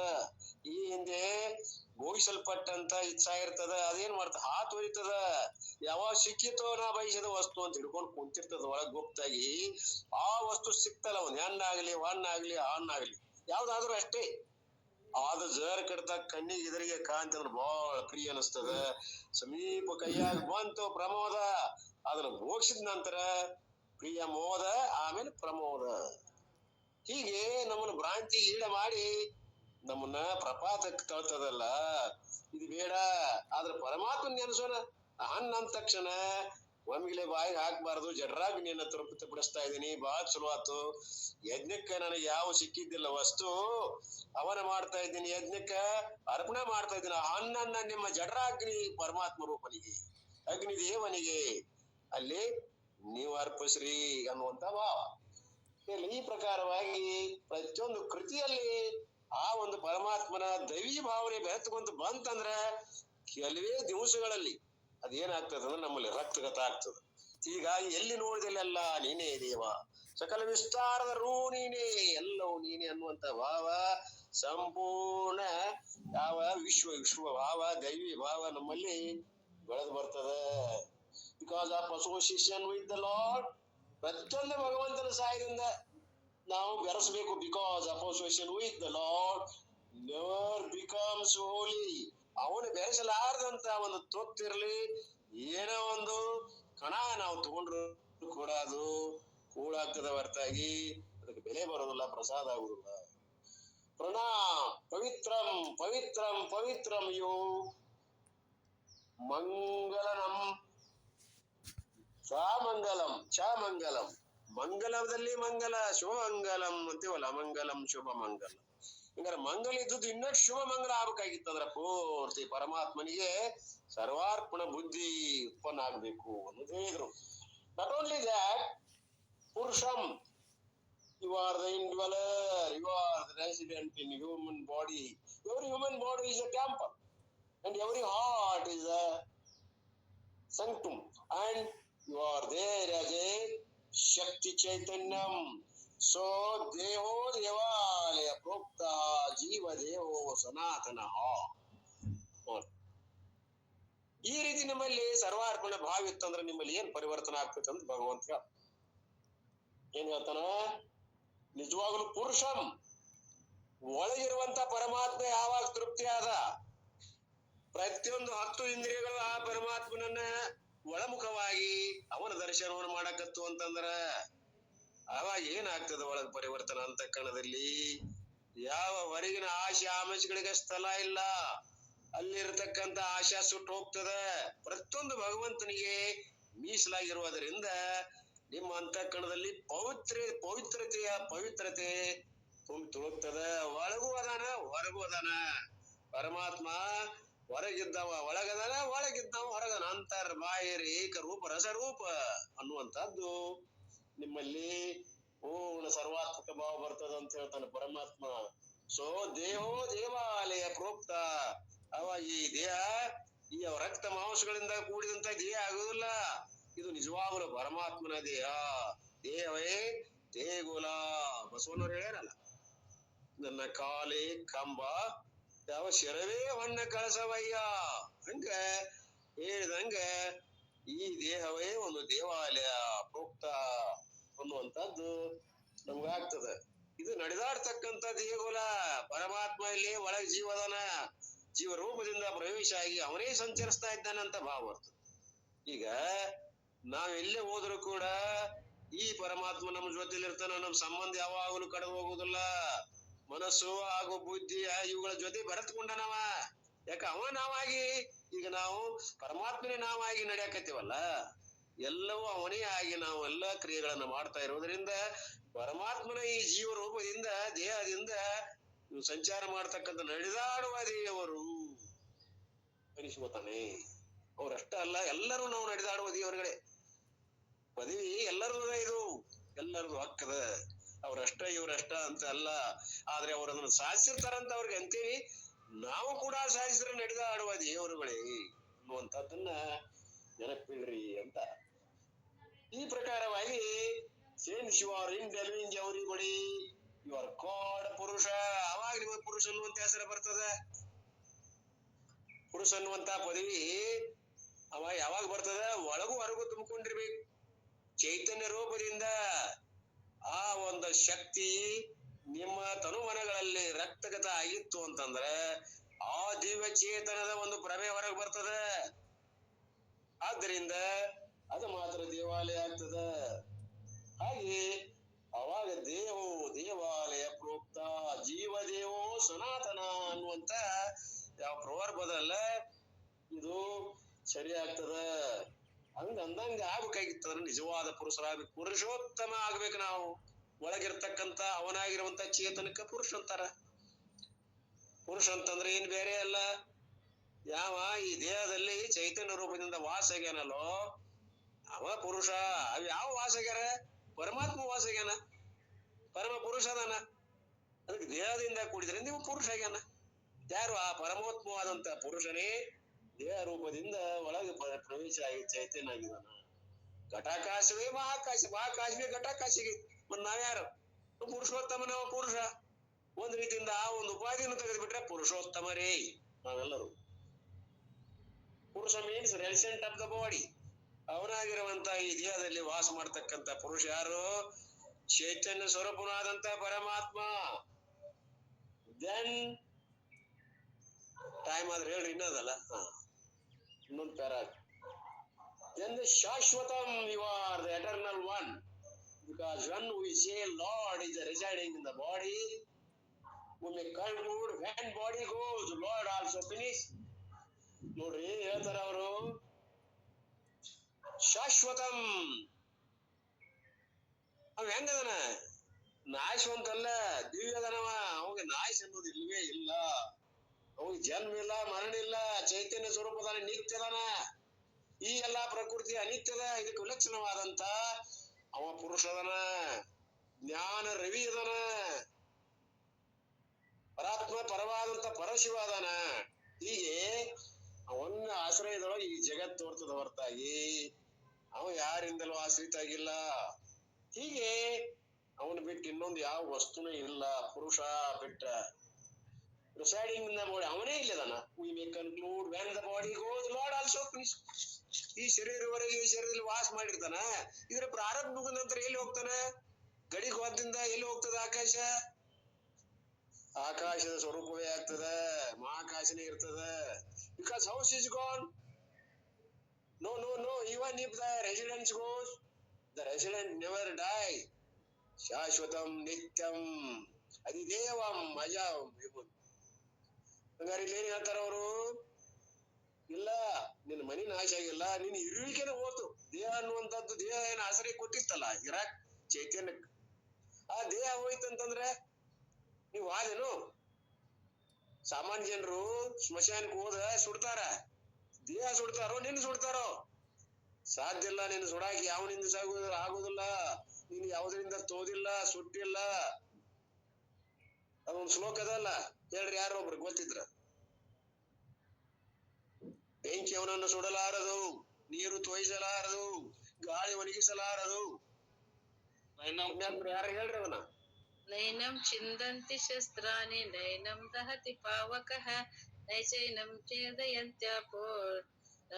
ಈ ಹಿಂದೆ ಭೋಗಿಸಲ್ಪಟ್ಟಂತ ಇಚ್ಛಾ ಇರ್ತದ, ಅದೇನ್ ಮಾಡ್ತ ಹಾತ್ ತೋರಿತದ. ಯಾವಾಗ ಸಿಕ್ಕಿತೋ ನಾ ಬಯಸಿದ ವಸ್ತು ಅಂತ ಹಿಡ್ಕೊಂಡು ಕುಂತಿರ್ತದ ಒಳಗ್ ಗುಪ್ತಾಗಿ, ಆ ವಸ್ತು ಸಿಕ್ತಲ್ಲ ಒಂದ್ ಹೆಣ್ಣಾಗ್ಲಿ, ಹಣ್ಣಾಗ್ಲಿ ಹಣ್ಣಾಗ್ಲಿ, ಯಾವ್ದಾದ್ರೂ ಅಷ್ಟೇ. ಅದು ಜರ್ ಕಡ್ತ ಕಣ್ಣಿಗೆ ಇದರಿಗೆ ಕಾಂತಿ ಅಂದ್ರೆ ಬಹಳ ಪ್ರಿಯ ಅನಿಸ್ತದ. ಸಮೀಪ ಕೈಯಾಗ ಬಂತು ಪ್ರಮೋದ, ಅದನ್ನ ಭೋಗಿಸಿದ ನಂತರ ಪ್ರಿಯ ಮೋದ, ಆಮೇಲೆ ಪ್ರಮೋದ. ಹೀಗೆ ನಮ್ಮನ್ನ ಭ್ರಾಂತಿ ಈಡ ಮಾಡಿ ನಮ್ಮನ್ನ ಪ್ರಪಾತಕ್ಕೆ ತಳ್ತದಲ್ಲ ಇದು ಬೇಡ. ಆದ್ರೆ ಪರಮಾತ್ಮ ನೆನೆಸೋಣ. ಅನ್ನ ಅಂದ ತಕ್ಷಣ ಒಮ್ಮಿಲೆ ಬಾಯಿ ಹಾಕ್ಬಾರ್ದು. ಜಡ್ರಾಗಿ ನಿನ್ನ ತೃಪ್ತಿ ಬಿಡಿಸ್ತಾ ಇದ್ದೀನಿ. ಬಹಳ ಚಲೋ ಆತು. ಯಜ್ಞಕ್ಕೆ ನನಗೆ ಯಾವ ಸಿಕ್ಕಿದ್ದಿಲ್ಲ ವಸ್ತು. ಅವನ ಮಾಡ್ತಾ ಇದ್ದೀನಿ ಯಜ್ಞಕ್ಕ. ಅರ್ಪಣೆ ಮಾಡ್ತಾ ಇದ್ದೀನಿ. ಅನ್ನನ್ನ ನಿಮ್ಮ ಜಡ್ರಾಗ್ನಿ ಪರಮಾತ್ಮ ರೂಪನಿಗೆ ಅಗ್ನಿ ದೇವನಿಗೆ ಅಲ್ಲಿ ನೀವು ಅರ್ಪಿಸ್ರಿ ಅನ್ನುವಂತ ಭಾವ. ಈ ಪ್ರಕಾರವಾಗಿ ಪ್ರತಿಯೊಂದು ಕೃತಿಯಲ್ಲಿ ಆ ಒಂದು ಪರಮಾತ್ಮನ ದೈವಿ ಭಾವನೆ ಬೆರೆತುಕೊಂತ ಬಂತಂದ್ರ ಕೆಲವೇ ದಿವಸಗಳಲ್ಲಿ ಅದೇನಾಗ್ತದೆ ಅಂದ್ರೆ ನಮ್ಮಲ್ಲಿ ರಕ್ತಗತ ಆಗ್ತದೆ. ಹೀಗಾಗಿ ಎಲ್ಲಿ ನೋಡಿದಲ್ಲೆಲ್ಲ ನೀನೇ ದೇವ, ಸಕಲ ವಿಸ್ತಾರದ ರೂ ನೀನೇ, ಎಲ್ಲವೂ ನೀನೆ ಅನ್ನುವಂತ ಭಾವ ಸಂಪೂರ್ಣ ಯಾವ ವಿಶ್ವ ವಿಶ್ವ ಭಾವ, ದೈವಿ ಭಾವ ನಮ್ಮಲ್ಲಿ ಬೆಳೆದು ಬರ್ತದೆ. Because of association with the Lord ಪ್ರತಿಯೊಂದು ಭಗವಂತನ ಸಹಾಯದಿಂದ ನಾವು ಬೆರೆಸಬೇಕು because association with the Lord never becomes holy ಅವನು ಬೆರೆಸಲಾರದಂತ ಒಂದು ತೊತ್ತಿರ್ಲಿ, ಏನೋ ಒಂದು ಕಣ ನಾವು ತಗೊಂಡ್ರು ಕೂಡ ಅದು ಕೂಳಾಗ್ತದ ಹೊರತಾಗಿ, ಅದಕ್ಕೆ ಬೆಲೆ ಬರೋದಿಲ್ಲ, ಪ್ರಸಾದ ಆಗುದಿಲ್ಲ. ಪ್ರಣಾಮ್, ಪವಿತ್ರಂ ಪವಿತ್ರಂ ಪವಿತ್ರಂ ಯೋ ಮಂಗಲನಂ ಮಂಗಲಂ ಚ ಮಂಗಲಂ ಮಂಗಲದಲ್ಲಿ ಮಂಗಲ ಶುಭ ಮಂಗಲಂ ಅಂತೀವಲ್ಲ, ಮಂಗಲಂ ಶುಭ ಮಂಗಲ ಹಂಗಾರೆ ಮಂಗಲ ಇದ್ದದ್ದು ಇನ್ನಷ್ಟು ಶುಭ ಮಂಗಲ ಆಗ್ಬೇಕಾಗಿತ್ತಂದ್ರ ಪೂರ್ತಿ ಪರಮಾತ್ಮನಿಗೆ ಸರ್ವಾರ್ಪಣ ಬುದ್ಧಿ ಉತ್ಪನ್ನ ಆಗ್ಬೇಕು ಅನ್ನೋದು ಹೇಳಿದ್ರು not only that ಪುರುಷಂ you are the you are the resident in human body every human body is a temple and every heart is a sanctum and you are there as a Shakti Chaitanyam. So, Deho Devalaya. ಈ ರೀತಿ ನಿಮ್ಮಲ್ಲಿ ಸರ್ವಾರ್ಪಣೆ ಭಾವ ಇತ್ತಂದ್ರೆ ನಿಮ್ಮಲ್ಲಿ ಏನ್ ಪರಿವರ್ತನೆ ಆಗ್ತೈತಂತ ಭಗವಂತ ಏನ್ ಹೇಳ್ತಾನ? ನಿಜವಾಗ್ಲು ಪುರುಷಂ. ಒಳಗಿರುವಂತ ಪರಮಾತ್ಮ ಯಾವಾಗ ತೃಪ್ತಿ ಆದ ಪ್ರತಿಯೊಂದು ಹತ್ತು ಇಂದ್ರಿಯಗಳು ಆ ಪರಮಾತ್ಮನನ್ನ ಒಳಮುಖವಾಗಿ ಅವನ ದರ್ಶನವನ್ನು ಮಾಡಕತ್ತು ಅಂತಂದ್ರ ಅವಾಗ ಏನಾಗ್ತದ ಒಳಗ ಪರಿವರ್ತನ ಅಂತ ಕಣದಲ್ಲಿ? ಯಾವ ಹೊರಗಿನ ಆಶೆ ಆಮಿಷಗಳಿಗೆ ಸ್ಥಳ ಇಲ್ಲ. ಅಲ್ಲಿರ್ತಕ್ಕಂತ ಆಶಾ ಸುಟ್ಟು ಹೋಗ್ತದ. ಪ್ರತಿಯೊಂದು ಭಗವಂತನಿಗೆ ಮೀಸಲಾಗಿರುವುದರಿಂದ ನಿಮ್ಮ ಅಂತಃಕರಣದಲ್ಲಿ ಪವಿತ್ರ, ಪವಿತ್ರತೆಯ ಪವಿತ್ರತೆ ತುಂಬಿ ತುಳುಕ್ತದ ಒಳಗೂ ಅದಾನ, ಹೊರಗೂ ಅದಾನ. ಪರಮಾತ್ಮ ಹೊರಗಿದ್ದವ ಒಳಗದನ ಒಳಗಿದ್ದವ ಹೊರಗನ ಅಂತರ್ ಬಾಹಿರ್ ಏಕ ರೂಪ ರಸರೂಪ ಅನ್ನುವಂತದ್ದು ನಿಮ್ಮಲ್ಲಿ ಪೂರ್ಣ ಸರ್ವಾತ್ಮಕ ಭಾವ ಬರ್ತದ ಅಂತ ಹೇಳ್ತಾನೆ ಪರಮಾತ್ಮ. ಸೊ ದೇಹೋ ದೇವಾಲಯ ಪ್ರೋಕ್ತ. ಅವ ಈ ದೇಹ, ಈ ರಕ್ತ ಮಾಂಸಗಳಿಂದ ಕೂಡಿದಂತ ದೇಹ ಆಗುದಿಲ್ಲ ಇದು ನಿಜವಾಗಲೂ ಪರಮಾತ್ಮನ ದೇಹ. ದೇಹವೇ ದೇಗುಲ. ಬಸವನವ್ರು ಹೇಳ್ಯಾರಲ್ಲ, ನನ್ನ ಕಾಲೇ ಕಂಬ ಯಾವ ಶಿರವೇ ಹೊನ್ನ ಕಳಸವಯ್ಯ. ಹಂಗ, ಹೇಳಿದಂಗ, ಈ ದೇಹವೇ ಒಂದು ದೇವಾಲಯ, ಪ್ರೋಕ್ತ ಅನ್ನುವಂಥದ್ದು ನಮ್ಗಾಗ್ತದ. ಇದು ನಡೆದಾಡ್ತಕ್ಕಂಥ ದೇಗುಲ, ಪರಮಾತ್ಮ ಇಲ್ಲಿ ಒಳಗ್ ಜೀವದನ. ಜೀವ ರೂಪದಿಂದ ಪ್ರವೇಶ ಆಗಿ ಅವನೇ ಸಂಚರಿಸ್ತಾ ಇದ್ದಾನಂತ ಭಾವ ಬರ್ತದೆ. ಈಗ ನಾವೆಲ್ಲೇ ಹೋದರೂ ಕೂಡ ಈ ಪರಮಾತ್ಮ ನಮ್ಮ ಜೊತೆಲಿರ್ತಾನ, ನಮ್ಮ ನಮ್ ಸಂಬಂಧ ಯಾವಾಗಲೂ ಕಡೆ ಹೋಗುದಿಲ್ಲ ಮನಸ್ಸು ಹಾಗೂ ಬುದ್ಧಿ ಇವುಗಳ ಜೊತೆ ಬೆರೆತ್ಕೊಂಡನವ ಯಾಕ ಅವ ನಾವಾಗಿ? ಈಗ ನಾವು ಪರಮಾತ್ಮನೇ ನಾವಾಗಿ ನಡೆಯಕತ್ತೀವಲ್ಲ? ಎಲ್ಲವೂ ಅವನೇ ಆಗಿ ನಾವು ಎಲ್ಲ ಕ್ರಿಯೆಗಳನ್ನ ಮಾಡ್ತಾ ಇರೋದ್ರಿಂದ ಪರಮಾತ್ಮನ ಈ ಜೀವ ರೂಪದಿಂದ ದೇಹದಿಂದ ಸಂಚಾರ ಮಾಡ್ತಕ್ಕಂಥ ನಡೆದಾಡುವ ದೇವರು ಅನಿಸ್ಕೋತಾನೆ. ಅವ್ರಷ್ಟ ಅಲ್ಲ, ಎಲ್ಲರೂ ನಾವು ನಡೆದಾಡುವ ದೇವರುಗಳೇ. ಪದವಿ ಎಲ್ಲರದು ಇದು. ಎಲ್ಲರದು ಹಕ್ಕದ. ಅವ್ರಷ್ಟ ಇವ್ರಷ್ಟ ಅಂತ ಅಲ್ಲ ಆದ್ರೆ ಅವ್ರ ಅದನ್ನ ಸಾಧಿಸಿರ್ತಾರಂತ ಅವ್ರಿಗೆ ಅಂತೀವಿ. ನಾವು ಕೂಡ ಸಾಧಿಸಿದ್ರೆ ನಡೆದಾಡುವ ದೇವರುಗಳೇ ಅನ್ನುವಂಥದ್ದನ್ನ ನೆನಪಿಡ್ರಿ ಅಂತ. ಈ ಪ್ರಕಾರವಾಗಿ since you are indwelling ಅವರಿಗೊಡಿ ಯು ಪುರುಷ. ಅವಾಗ ನಿಮಗೆ ಪುರುಷ ಅನ್ನುವಂತ ಹೆಸರು ಬರ್ತದ. ಪುರುಷ ಅನ್ನುವಂತ ಪದವಿ ಅವಾಗ ಯಾವಾಗ ಬರ್ತದ? ಒಳಗೂ ಹೊರಗೂ ತುಂಬಿಕೊಂಡಿರ್ಬೇಕು. ಚೈತನ್ಯ ರೂಪದಿಂದ ಆ ಒಂದು ಶಕ್ತಿ ನಿಮ್ಮ ತನುಮನಗಳಲ್ಲಿ ರಕ್ತಗತ ಆಗಿತ್ತು ಅಂತಂದ್ರೆ ಆ ದಿವ್ಯ ಚೇತನದ ಒಂದು ಪ್ರಭೆ ಹೊರಗೆ ಬರ್ತದೆ. ಆದ್ರಿಂದ ಅದು ಮಾತ್ರ ದೇವಾಲಯ ಆಗ್ತದ. ಹಾಗೆ ಅವಾಗ ದೇವೋ ದೇವಾಲಯ ಪ್ರೋಕ್ತ ಜೀವ ದೇವೋ ಸನಾತನ ಅನ್ನುವಂತ ಯಾವ ಪ್ರವರ್ಭದಲ್ಲ ಇದು ಸರಿ ಆಗ್ತದ ಹಂಗ ಅಂದಂಗ ಆಗ್ಬೇಕಾಗಿತ್ತದ ನಿಜವಾದ ಪುರುಷರಾಗ್ಬೇಕು ಪುರುಷೋತ್ತಮ ಆಗ್ಬೇಕು ನಾವು. ಒಳಗಿರ್ತಕ್ಕಂತ ಅವನಾಗಿರುವಂತ ಚೇತನಕ್ಕ ಪುರುಷ ಅಂತಾರ. ಪುರುಷ ಅಂತಂದ್ರೆ ಏನ್ ಬೇರೆ ಅಲ್ಲ? ಯಾವ ಈ ದೇಹದಲ್ಲಿ ಚೈತನ್ಯ ರೂಪದಿಂದ ವಾಸಗೇನಲ್ಲೋ? ಅವ ಪುರುಷ. ಅವ್ ಯಾವ ವಾಸಗ್ಯಾರ? ಪರಮಾತ್ಮ ವಾಸಗ್ಯಾನ. ಪರಮ ಪುರುಷ ಅದಾನ. ಅದಕ್ಕೆ ದೇಹದಿಂದ ಕೂಡಿದ್ರೆ ನೀವು ಪುರುಷ ಆಗ್ಯಾನ. ಯಾರು ಆ ಪರಮಾತ್ಮವಾದಂತ ಪುರುಷನೇ ದೇಹ ರೂಪದಿಂದ ಒಳಗೆ ಪ್ರವೇಶ ಆಗಿ ಚೈತನ್ಯ ಆಗಿದಾನ ಘಟಾಕಾಶವೇ ಮಹಾಕಾಶ ಮಹಾಕಾಶವೇ ಘಟಾಕಾಶಿಗೆ. ಮತ್ ನಾವ್ಯಾರು? ಪುರುಷೋತ್ತಮ ನಾವು ಪುರುಷ? ಒಂದ್ ರೀತಿಯಿಂದ ಆ ಒಂದು ಉಪಾಧಿಯನ್ನು ತೆಗೆದುಬಿಟ್ರೆ ಪುರುಷೋತ್ತಮರೇ. ನಾವೆಲ್ಲರೂ. ಪುರುಷ means resident of the body ಅವನಾಗಿರುವಂತ ಈ ದೇಹದಲ್ಲಿ ವಾಸ ಮಾಡ್ತಕ್ಕಂತ ಪುರುಷ ಯಾರು? ಚೈತನ್ಯ ಸ್ವರೂಪನಾದಂತ ಪರಮಾತ್ಮ. ದೆನ್ ಟೈಮ್ ಆದ್ರೆ ಹೇಳ್ರಿ, ಇನ್ನದಲ್ಲ? ಹಾ. ಇನ್ನೊಂದು para then the ಶಾಶ್ವತಂ you are the eternal one because when we say, lord is residing in the body we may conclude when body goes lord also finish ನೋಡ್ರಿ ಹೇಳ್ತಾರ ಅವರು, ಶಾಶ್ವತಂ. ಅವ ಹೆಂಗದನ ನಾಶವಂತಲ್ಲ ದಿವ್ಯದನವ ಅವಾಗ ನಾಶ ಅನ್ನೋದು ಇಲ್ವೇ ಇಲ್ಲ. ಅವಾಗ ಜನ್ಮ ಇಲ್ಲ ಮರಣ ಇಲ್ಲ ಚೈತನ್ಯ ಸ್ವರೂಪದಾನ ನಿತ್ಯದಾನ. ಈ ಎಲ್ಲಾ ಪ್ರಕೃತಿ ಅನಿತ್ಯದ, ಇದಕ್ಕೆ ವಿಲಕ್ಷಣವಾದಂತ ಅವ ಪುರುಷದನ, ಜ್ಞಾನ ರವಿ ಅದನ ಪರಾತ್ಮ ಪರವಾದಂತ ಪರಶಿವಾದನ. ಹೀಗೆ ಅವನ್ನ ಆಶ್ರಯದೊಳಗೆ ಈ ಜಗತ್ ತೋರ್ತದ ಹೊರತಾಗಿ. ಅವ ಯಾರಿಂದಲೂ ಆಶ್ರಿತ ಆಗಿಲ್ಲ ಹೀಗೆ ಅವನು ಬಿಟ್ಟು ಇನ್ನೊಂದು ಯಾವ ವಸ್ತುನೂ ಇಲ್ಲ. ಪುರುಷ ಬಿಟ್ಟ ರಿಸೈಡಿಂಗ್ ಇನ್ ದ ಬಾಡಿ ಅವನೇ ಇಲ್ಲದಾನ we may conclude when the body goes Lord also ಈ ಶರೀರವರೆಗೆ ಈ ಶರೀರದಲ್ಲಿ ವಾಸ ಮಾಡಿರ್ತಾನ. ಇದರ ಪ್ರಾರಂಭದ ನಂತರ ಎಲ್ಲಿ ಹೋಗ್ತಾನ? ಗಡಿ ಹೋದಿಂದ ಎಲ್ಲಿ ಹೋಗ್ತದ ಆಕಾಶ? ಆಕಾಶದ ಸ್ವರೂಪವೇ ಆಗ್ತದ. ಮಹಾಕಾಶನೇ ಇರ್ತದ. Because house is gone no no no even if the residence goes the resident never die ಶಾಶ್ವತಂ ನಿತ್ಯಂ ಅಧಿದೇವಂ ಅಜಂ ಹಂಗಾರೆ ಇಲ್ಲಿ ಏನ್ ಹೇಳ್ತಾರ ಅವರು? ಇಲ್ಲ ನಿನ್ನ ಮನಿ ನಾಶ ಆಗಿಲ್ಲ ನಿನ್ನ ಇರುವಿಕೆನೆ ಹೋತು ದೇಹ ಅನ್ನುವಂಥದ್ದು, ದೇಹ ಏನ್ ಆಸರೆ ಕೊಟ್ಟಿತ್ತಲ್ಲ, ಇರಾಕ್ ಚೈತನ್ಯಕ್ ಆ ದೇಹ ಹೋಯ್ತಂತಂದ್ರೆ ನೀವು ಹಾದೇನು ಸಾಮಾನ್ಯ ಜನರು ಸ್ಮಶಾನಕ್ಕೆ ಹೋದ ಸುಡ್ತಾರ. ದೇಹ ಸುಡ್ತಾರೋ ನಿನ್ನ ಸುಡ್ತಾರೋ? ಸಾಧ್ಯ ಇಲ್ಲ ನಿನ್ನ ಸುಡಾಕಿ ಯಾವನಿಂದ ಸಾಗುದಿಲ್ಲ ಆಗುದಿಲ್ಲ. ನೀನ್ ಯಾವ್ದ್ರಿಂದ ತೋದಿಲ್ಲ, ಸುಟ್ಟಿಲ್ಲ. ಅದೊಂದು ಶ್ಲೋಕ ಅದಲ್ಲ. ಹೇಳ್ರಿ ಯಾರು ಒಬ್ರು ಗೊತ್ತಿದ್ರ? ಬೆಂಕಿ ಅವನನ್ನು ಸುಡಲಾರದು ನೀರು ತೋಯಿಸಲಾರದು ಗಾಳಿ ಒಣಗಿಸಲಾರದು. ಯಾರ ಹೇಳ್ರಿ ಅವನ ನೈನಂ ಚಿಂದಂತಿ ಶಸ್ತ್ರಾಣಿ ನೈನಂ ದಹತಿ ಪಾವಕಃ ನೈಚೈನಂ ಛೇದಯಂತ್ಯಾಪೋ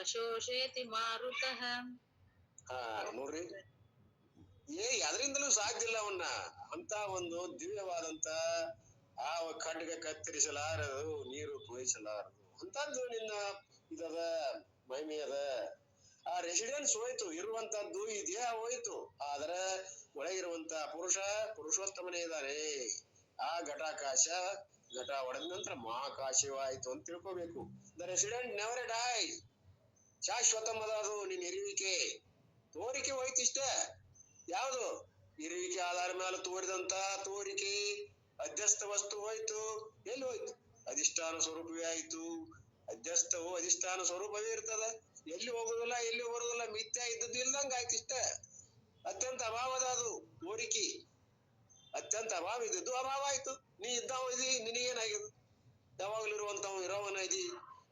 ಶೋಷೇತಿ ಮಾರುತಃ. ಹಾ ನೋಡ್ರಿ. ಏ ಅದರಿಂದಲೂ ಸಾಧ್ಯ ಇಲ್ಲ ಅವನ್ನ. ಅಂತ ಒಂದು ದಿವ್ಯವಾದಂತ ಆ ಖಂಡಗ ಕತ್ತರಿಸಲಾರದು, ನೀರು ಪೂರೈಸಲಾರದು ಅಂತಂದು ನಿನ್ನ ಇದದ ಮಹಿಮೆ ಅದ ಆ ರೆಸಿಡೆನ್ಸ್ ಹೋಯ್ತು, ಇರುವಂತದ್ದು ಈ ದೇಹ ಹೋಯ್ತು. ಆದ್ರೆ ಒಳಗಿರುವಂತ ಪುರುಷ ಪುರುಷೋತ್ತಮನೇ ಇದ್ದಾರೆ ಆ ಘಟಾಕಾಶ, ಘಟ ಒಡೆದ ನಂತರ ಮಹಾಕಾಶವಾಯ್ತು ಅಂತ ತಿಳ್ಕೋಬೇಕು. ದ ರೆಸಿಡೆಂಟ್ ನೆವರ್ ಡೈ ಶಾಶ್ವತಮದ ಅದು ನಿನ್ನ ಇರುವಿಕೆ. ತೋರಿಕೆ ಹೋಯ್ತು ಇಷ್ಟ. ಯಾವುದು? ಇರುವಿಕೆ ಆಧಾರ ಮೇಲೆ ತೋರಿದಂತ ತೋರಿಕೆ. ಅಧ್ಯಸ್ಥ ವಸ್ತು ಹೋಯ್ತು. ಎಲ್ಲಿ ಹೋಯ್ತು? ಅಧಿಷ್ಠಾನ ಸ್ವರೂಪವೇ ಆಯ್ತು. ಅಧ್ಯಸ್ಥವು ಅಧಿಷ್ಠಾನ ಸ್ವರೂಪವೇ ಇರ್ತದ. ಎಲ್ಲಿ ಹೋಗುದಿಲ್ಲ ಎಲ್ಲಿ ಬರುದಿಲ್ಲ ಮಿಥ್ಯ ಇದ್ದದ್ದು ಇಲ್ದಂಗ ಆಯ್ತು ಇಷ್ಟ. ಅತ್ಯಂತ ಅಭಾವದ ಅದು ಕೋರಿಕೆ ಅತ್ಯಂತ ಅಭಾವ ಇದ್ದದ್ದು ಅಭಾವ ಆಯ್ತು. ನೀ ಇದ್ದಾವ ಇದಿ, ನಿನಗೇನಾಗಿದೆ? ಯಾವಾಗ್ಲೂ ಇರುವಂತವ್ ಇರೋವನ ಇದಿ,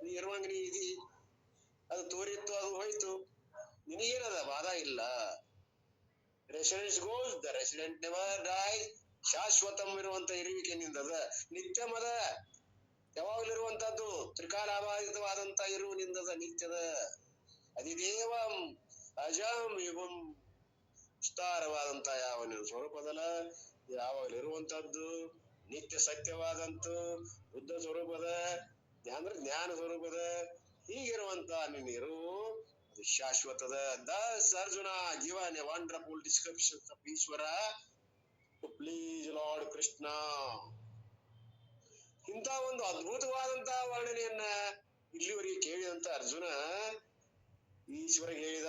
ನೀ ಇರುವಂಗ ನೀ ಇದಿ. ಅದು ತೋರಿತ್ತು, ಅದು ಹೋಯ್ತು. ನಿನಗೇನದ ಬಾಧ ಇಲ್ಲ. Residence goes the resident never die ಶಾಶ್ವತಂ ಇರುವಂತ ಇರುವಿಕೆ ನಿಂದದ ನಿತ್ಯಮದ ಯಾವಾಗ್ಲೂ ಇರುವಂತದ್ದು ಇರುವ ನಿಂದದ ನಿತ್ಯದ ಅಧಿದೇವಂ ಅಜಂ ಯುಗಂ ವಿಸ್ತಾರವಾದಂತ ಯಾವ ಸ್ವರೂಪದಲ್ಲ. ಯಾವಾಗಲೂ ಇರುವಂತದ್ದು ನಿತ್ಯ ಸತ್ಯವಾದಂತ ಬುದ್ಧ ಸ್ವರೂಪದ, ಅಂದ್ರೆ ಜ್ಞಾನ ಸ್ವರೂಪದ, ಹೀಗಿರುವಂತ ನೀನು ಇರು ಅದು ಶಾಶ್ವತದ. Thus Arjuna given a wonderful description of Ishwara. Please Lord Krishna ಇಂತ ಒಂದು ಅದ್ಭುತವಾದಂತ ವರ್ಣನೆಯನ್ನ ಇಲ್ಲಿವರೆಗೆ ಕೇಳಿದಂತ ಅರ್ಜುನ ಈಶ್ವರ ಹೇಳಿದ,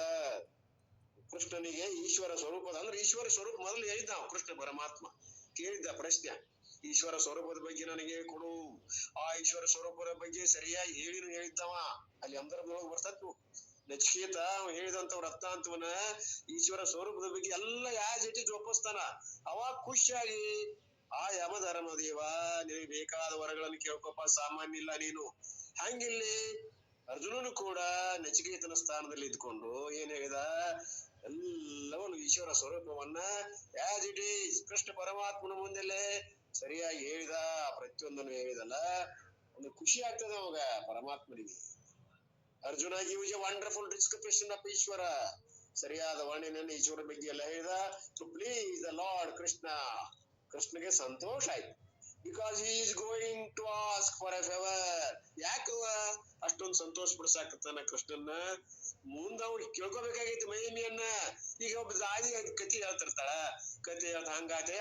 ಕೃಷ್ಣನಿಗೆ ಈಶ್ವರ ಸ್ವರೂಪದ, ಅಂದ್ರೆ ಈಶ್ವರ ಸ್ವರೂಪ ಮೊದಲು ಹೇಳಿದ್ದ ಕೃಷ್ಣ ಪರಮಾತ್ಮ ಕೇಳಿದ್ದ ಪ್ರಶ್ನೆ. ಈಶ್ವರ ಸ್ವರೂಪದ ಬಗ್ಗೆ ನನಗೆ ಕೊಡು. ಆ ಈಶ್ವರ ಸ್ವರೂಪದ ಬಗ್ಗೆ ಸರಿಯಾಗಿ ಹೇಳಿನು ಹೇಳಿದ್ದವ. ಅಲ್ಲಿ ಅಂದರದೊಳಗೆ ಬರ್ತತ್ತು ನಚಿಕೇತ ಅವ ಹೇಳಿದಂತ ರತ್ನಾಂತವನ, ಈಶ್ವರ ಸ್ವರೂಪದ ಬಗ್ಗೆ ಎಲ್ಲ ಯಾ ಜೊತೆ ಜೋಪಿಸ್ತಾನ. ಅವಾಗ ಖುಷಿಯಾಗಿ, ಆ ಯಮಧರ್ಮ ದೇವ ನಿನಗೆ ಬೇಕಾದ ವರಗಳನ್ನು ಕೇಳ್ಕೊಪ್ಪ, ಸಾಮಾನ್ಯ ಇಲ್ಲ ನೀನು. ಹಂಗಿಲ್ಲಿ ಅರ್ಜುನನು ಕೂಡ ನಚಿಕೇತನ ಸ್ಥಾನದಲ್ಲಿ ಇದ್ಕೊಂಡು ಏನ್ ಹೇಳಿದ? ಎಲ್ಲವನ್ನು ಈಶ್ವರ ಸ್ವರೂಪವನ್ನ ಆಸ್ ಇಟ್ ಈಸ್ ಕೃಷ್ಣ ಪರಮಾತ್ಮನ ಮುಂದೆಲ್ಲೇ ಸರಿಯಾಗಿ ಹೇಳಿದ, ಪ್ರತಿಯೊಂದನ್ನು ಹೇಳಿದಲ್ಲ, ಒಂದು ಖುಷಿ ಆಗ್ತದೆ ಅವಾಗ ಪರಮಾತ್ಮನಿಗೆ. Arjuna gives a wonderful description of Ishwara ಸರಿಯಾದ ವರ್ಣನೆಯನ್ನು ಈಶ್ವರ ಬಗ್ಗೆ ಎಲ್ಲ ಹೇಳಿದ. To please the Lord Krishna ಕೃಷ್ಣಗೆ ಸಂತೋಷ ಆಯ್ತು. Because he is going to ask for a favour ಯಾಕವ ಅಷ್ಟೊಂದು ಸಂತೋಷ ಪಡಿಸಾಕತ್ತಾನ ಕೃಷ್ಣನ್ನ. ಮುಂದ ಅವ್ರು ಕೇಳ್ಕೊಬೇಕಾಗೈತಿ ಮಹಿಮೆಯನ್ನ. ಈಗ ಒಬ್ಬ ದಾದಿ ಕತಿ ಹೇಳ್ತಿರ್ತಾಳ. ಕತಿ ಹೇಳ್ತ ಹಂಗಾತೆ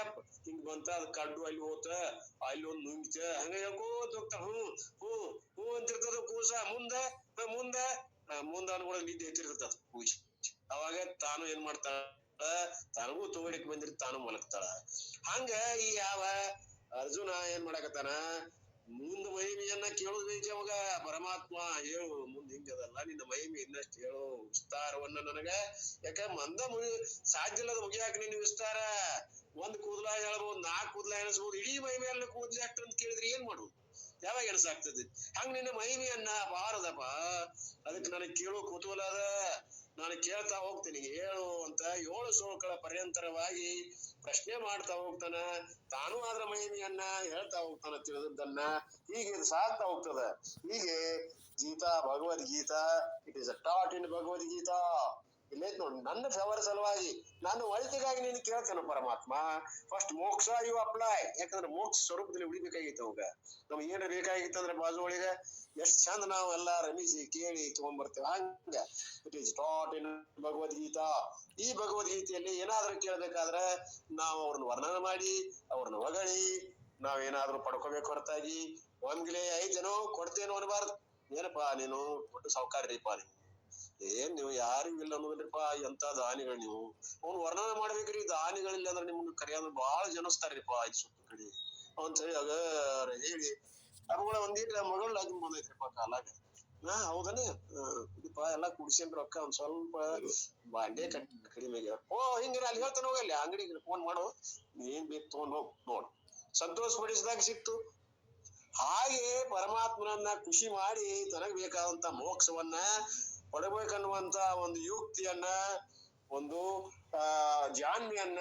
ಹಿಂಗ್ ಬಂತ, ಅದ್ ಕಡ್ಡು ಅಲ್ಲಿ ಹೋತ, ಅಲ್ಲಿ ಒಂದ್ ನುಂಗಿತ. ಹಂಗ ಹೇಳ್ಕೋತ ಹೋಗ್ತಾಳ. ಹ್ಞೂ ಹ್ಞೂ ಹ್ಞೂ ಅಂತಿರ್ತದ ಕೂಸ. ಮುಂದ ಮುಂದ. ಮುಂದ ಅನ್ಕೊಳ್ಳೋದು ನಿದ್ದೆ ಎತ್ತಿರ್ತದ. ಪೂಜೆ ಅವಾಗ ತಾನು ಏನ್ ಮಾಡ್ತಾಳ? ತನಗೂ ತೋಡಿಕ್ ಬಂದಿರ್, ತಾನು ಮಲಗ್ತಾಳ. ಹಂಗ ಈ ಯಾವ ಅರ್ಜುನ ಏನ್ ಮಾಡಕತ್ತಾನ? ಮುಂದ ಮಹಿಮೆಯನ್ನ ಕೇಳುದೈತಿ ಅವಾಗ. ಪರಮಾತ್ಮ ಹೇಳು, ಮುಂದ್ ಹಿಂಗದಲ್ಲ ನಿನ್ನ ಮಹಿಮೆ ಇನ್ನಷ್ಟು ಹೇಳು, ವಿಸ್ತಾರವನ್ನ ನನಗ. ಯಾಕ ಮಂದ ಮುಗಿ ಸಾಧ್ಯ ಇಲ್ಲದ ಮುಗಿಯಾಕ ನಿನ್ನ ವಿಸ್ತಾರ. ಒಂದ್ ಕೂದಲ ಹೇಳ್ಬೋದು, ನಾಲ್ಕು ಕೂದಲ ಎಣಿಸ್ಬಹುದು ಇಡೀ ಮಹಿಮೆ ಎಲ್ಲ ಕೂದಲ ಅಷ್ಟು ಅಂತ ಕೇಳಿದ್ರೆ ಏನ್ ಮಾಡುದು? ಯಾವಾಗ ಎಣಸಾಗ್ತದೆ ಹಂಗ ನಿನ್ನ ಮಹಿಮೆಯನ್ನ ಬಾರದಪ್ಪ. ಅದಕ್ಕೆ ನನಗೆ ಕೇಳೋ ಕುತೂಹಲ ಅದ. ನಾನು ಕೇಳ್ತಾ ಹೋಗ್ತೀನಿ ಹೇಳು ಅಂತ ಏಳು ಶ್ಲೋಕಗಳ ಪರ್ಯಂತರವಾಗಿ ಪ್ರಶ್ನೆ ಮಾಡ್ತಾ ಹೋಗ್ತಾನ. ತಾನು ಆದ್ರ ಮಹಿಮೆಯನ್ನ ಹೇಳ್ತಾ ಹೋಗ್ತಾನ ತಿಳಿದದ್ದನ್ನ. ಹೀಗೆ ಇದು ಸಾಕ್ತಾ ಹೋಗ್ತದ. ಹೀಗೆ Gita, Bhagavad Gita, it is a taught in Bhagavad Gita. ಇಲ್ಲೈತ್ ನೋಡು, ನನ್ನ ಫೇವರ್ ಸಲುವಾಗಿ ನಾನು ಒಳಿತಿಗಾಗಿ ನೀನು ಕೇಳ್ತೇನೆ ಪರಮಾತ್ಮ. ಫಸ್ಟ್ ಮೋಕ್ಷ ಯು ಅಪ್ಲೈ ಯಾಕಂದ್ರೆ ಮೋಕ್ಷ ಸ್ವರೂಪದಲ್ಲಿ ಉಳಿಬೇಕಾಗಿತ್ತು ಅವಾಗ. ನಮ್ಗೆ ಏನು ಬೇಕಾಗಿತ್ತು ಅಂದ್ರೆ ಬಾಜು ಒಳಗೆ ಎಷ್ಟ್ ಚಂದ ನಾವು ಎಲ್ಲ ರಮಿಸಿ ಕೇಳಿ ತಗೊಂಡ್ಬರ್ತೇವೆ ಹಂಗ. It is taught in Bhagavad Gita. ಈ ಭಗವದ್ಗೀತೆಯಲ್ಲಿ ಏನಾದ್ರೂ ಕೇಳ್ಬೇಕಾದ್ರೆ ನಾವು ಅವ್ರನ್ನ ವರ್ಣನೆ ಮಾಡಿ, ಅವ್ರನ್ನ ಹೊಗಳಿ ನಾವೇನಾದ್ರೂ ಪಡ್ಕೋಬೇಕು ಹೊರತಾಗಿ ಒಂದ್ಲೇ ಐದ್ ಕೊಡ್ತೇನೋ ಅನ್ಬಾರ್ದು. ಏನಪ್ಪಾ ನೀನು ದೊಡ್ಡ ಸಾವುಕಾರ್ರಿಪ್ಪ ನೀವು ಏನ್ ನೀವು ಯಾರಿಗೂ ಇಲ್ಲ ಅನ್ನೋದ್ರಿಪ್ಪ, ಎಂತ ದಾನಿಗಳು ನೀವು? ಅವ್ನು ವರ್ಣನೆ ಮಾಡ್ಬೇಕ್ರಿ, ದಾನಿಗಳಿಲ್ಲ ಅಂದ್ರೆ ನಿಮ್ಗೆ ಕರೆಯೋದು ಬಹಳ ಜನಸ್ತಾರ್ರಿಪ್ಪ ಆಯ್ತು ಸುತ್ತ ಕಡೆ. ಅಂತ ಹೇಳಿ. ಅಗಾರ ಹೇಳಿ ಅವುಗಳ ಒಂದಿಲ್ಲ ಮಗಳ ಲಗ್ನ ಬಂದೈತ್ರಿಪ್ಪ ಕಾಲಾಗ. ಹಾ, ಹೌದನೇ? ಇದಪ್ಪ, ಎಲ್ಲಾ ಕುಡಿಸ್ಕೊಂಡ್ ರೊಕ್ಕ, ಒಂದ್ ಸ್ವಲ್ಪ ಬಾಂಡೆ ಕಟ್ಟಿ ಕಡಿಮೆ ಆಗ್ಯಾವ. ಓ, ಹಿಂಗಿರ, ಅಲ್ಲಿ ಹೇಳ್ತಾನ ಹೋಗಲ್ಲ ಅಂಗಡಿಗೆ ಫೋನ್ ಮಾಡು. ಏನ್ ಬೇಕು ತಗೊಂಡ್ ಹೋಗ್, ನೋಡು. ಸಂತೋಷ ಪಡಿಸಿದಾಗ ಸಿಕ್ತು. ಹಾಗೆ ಪರಮಾತ್ಮನನ್ನ ಖುಷಿ ಮಾಡಿ ತನಗ್ ಬೇಕಾದಂತ ಮೋಕ್ಷವನ್ನ ಪಡಬೇಕನ್ನುವಂತ ಒಂದು ಯುಕ್ತಿಯನ್ನ, ಒಂದು, ಆ, ಜಾಣ್ಮೆಯನ್ನ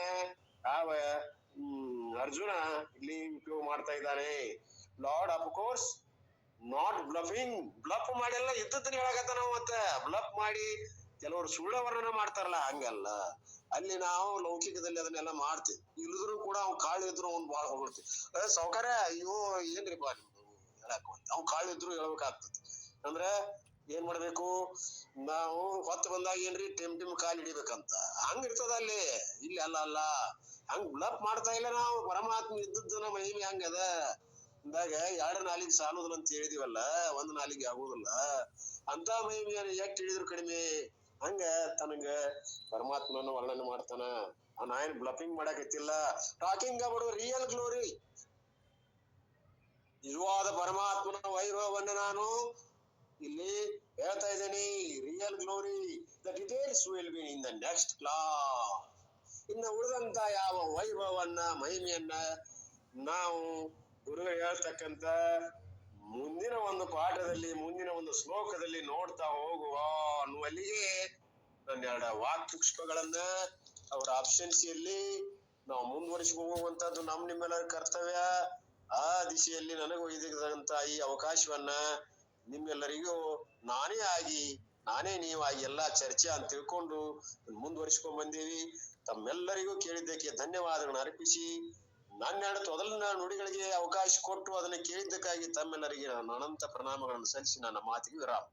ಯಾವ ಅರ್ಜುನ ಇಲ್ಲಿ ಉಪಯೋಗ ಮಾಡ್ತಾ ಇದ್ದಾನೆ Lord of course not bluffing bluff ಮಾಡಿಲ್ಲ ಹೇಳಕತ್ತ ನಾವು ಮತ್ತೆ. ಬ್ಲಫ್ ಮಾಡಿ ಕೆಲವರು ಸುಳ್ಳ ವರ್ಣನೆ ಮಾಡ್ತಾರಲ್ಲ, ಹಂಗಲ್ಲ. ಅಲ್ಲಿ ನಾವು ಲೌಕಿಕದಲ್ಲಿ ಅದನ್ನೆಲ್ಲ ಮಾಡ್ತೀವಿ. ಇಲ್ಲದ್ರು ಕೂಡ ಅವ್ನ್ ಕಾಳು ಇದ್ರು ಅವ್ನ್ ಬಾಳ ಹೊಗಳ್ತೀವಿ ಅದೇ ಸೌಕರ್ಯ ಅಯ್ಯೋ ಏನ್ರಿಪ್ಪ ನಿಮ್ದು ಹೇಳಕ್ ಅವ್ನ್ ಕಾಳು ಇದ್ರು ಹೇಳ್ಬೇಕಾಗ್ತದೆ. ಅಂದ್ರೆ ಏನ್ ಮಾಡ್ಬೇಕು? ನಾವು ಹೊತ್ತು ಬಂದಾಗ ಏನ್ರಿ, ಟಿಮ್ ಟಿಮ್ ಕಾಲ್ ಹಿಡಿಬೇಕಂತ. ಹಂಗ ಇರ್ತದ ಅಲ್ಲಿ. ಇಲ್ಲಿ ಅಲ್ಲ ಅಲ್ಲ. ಹಂಗ ಬ್ಲಪ್ ಮಾಡ್ತಾ ಇಲ್ಲ ನಾವು. ಪರಮಾತ್ಮ ಇದ್ದದ್ದು ನಮ್ಮ ಮಹಿಮೆ ಹಂಗದ ಅಂದಾಗ ಎರಡು ನಾಲಿಗೆ ಸಾಲುದಿಲ್ಲ ಅಂತ ಹೇಳಿದಿವಲ್ಲ, ಒಂದ್ ನಾಲಿಗೆ ಆಗುದಿಲ್ಲ. ಅಂತ ಮಹಿಮೆಯನ್ನು ಎಷ್ಟ್ ಹಿಡಿದ್ರು ಕಡಿಮೆ? ಹಂಗ ತನಗ ಪರಮಾತ್ಮನ ವರ್ಣನೆ ಮಾಡ್ತಾನ. ನಾ ಏನ್ ಬ್ಲಫಿಂಗ್ ಮಾಡಕತ್ತಿಲ್ಲ ಟಾಕಿಂಗ್ ಅಬೌಟ್ ರಿಯಲ್ ಗ್ಲೋರಿ ನಿಜವಾದ ಪರಮಾತ್ಮನ ವೈಭವವನ್ನು ನಾನು ಇಲ್ಲಿ ಹೇಳ್ತಾ ಇದ್ದೀನಿ real glory the details will be in the next class ಇನ್ನ ಉಳಿದಂತ ಯಾವ ವೈಭವವನ್ನ, ಮಹಿಮೆಯನ್ನ ನಾವು ಗುರು ಹೇಳ್ತಕ್ಕಂತ ಮುಂದಿನ ಒಂದು ಪಾಠದಲ್ಲಿ, ಮುಂದಿನ ಒಂದು ಶ್ಲೋಕದಲ್ಲಿ ನೋಡ್ತಾ ಹೋಗುವ ಅನ್ನುವಲ್ಲಿಗೆ ನನ್ನೆರಡ ವಾಕ್ಪುಷ್ಪಗಳನ್ನ ಅವರ ಅಬ್ಸೆನ್ಸಿಯಲ್ಲಿ ನಾವು ಮುಂದುವರಿಸಿಕೊಂಡು ಹೋಗುವಂತದ್ದು ನಮ್ ನಿಮ್ಮೆಲ್ಲರ ಕರ್ತವ್ಯ. ಆ ದಿಶೆಯಲ್ಲಿ ನನಗೆ ಇದಂತ ಈ ಅವಕಾಶವನ್ನ ನಿಮ್ಮೆಲ್ಲರಿಗೂ ನಾನೇ ಆಗಿ, ನಾನೇ ನೀವಾಗಿ ಎಲ್ಲಾ ಚರ್ಚೆ ಅಂತ ತಿಳ್ಕೊಂಡು ಮುಂದುವರಿಸ್ಕೊಂಡ್ ಬಂದೀವಿ. ತಮ್ಮೆಲ್ಲರಿಗೂ ಕೇಳಿದ್ದಕ್ಕೆ ಧನ್ಯವಾದಗಳನ್ನು ಅರ್ಪಿಸಿ ನನ್ನೆರಡು ತೊದಲಿನ ನುಡಿಗಳಿಗೆ ಅವಕಾಶ ಕೊಟ್ಟು ಅದನ್ನ ಕೇಳಿದ್ದಕ್ಕಾಗಿ ತಮ್ಮೆಲ್ಲರಿಗೆ ನಾನು ಅನಂತ ಪ್ರಣಾಮಗಳನ್ನು ಸಲ್ಲಿಸಿ ನನ್ನ ಮಾತಿಗೆ ವಿರಾಮ.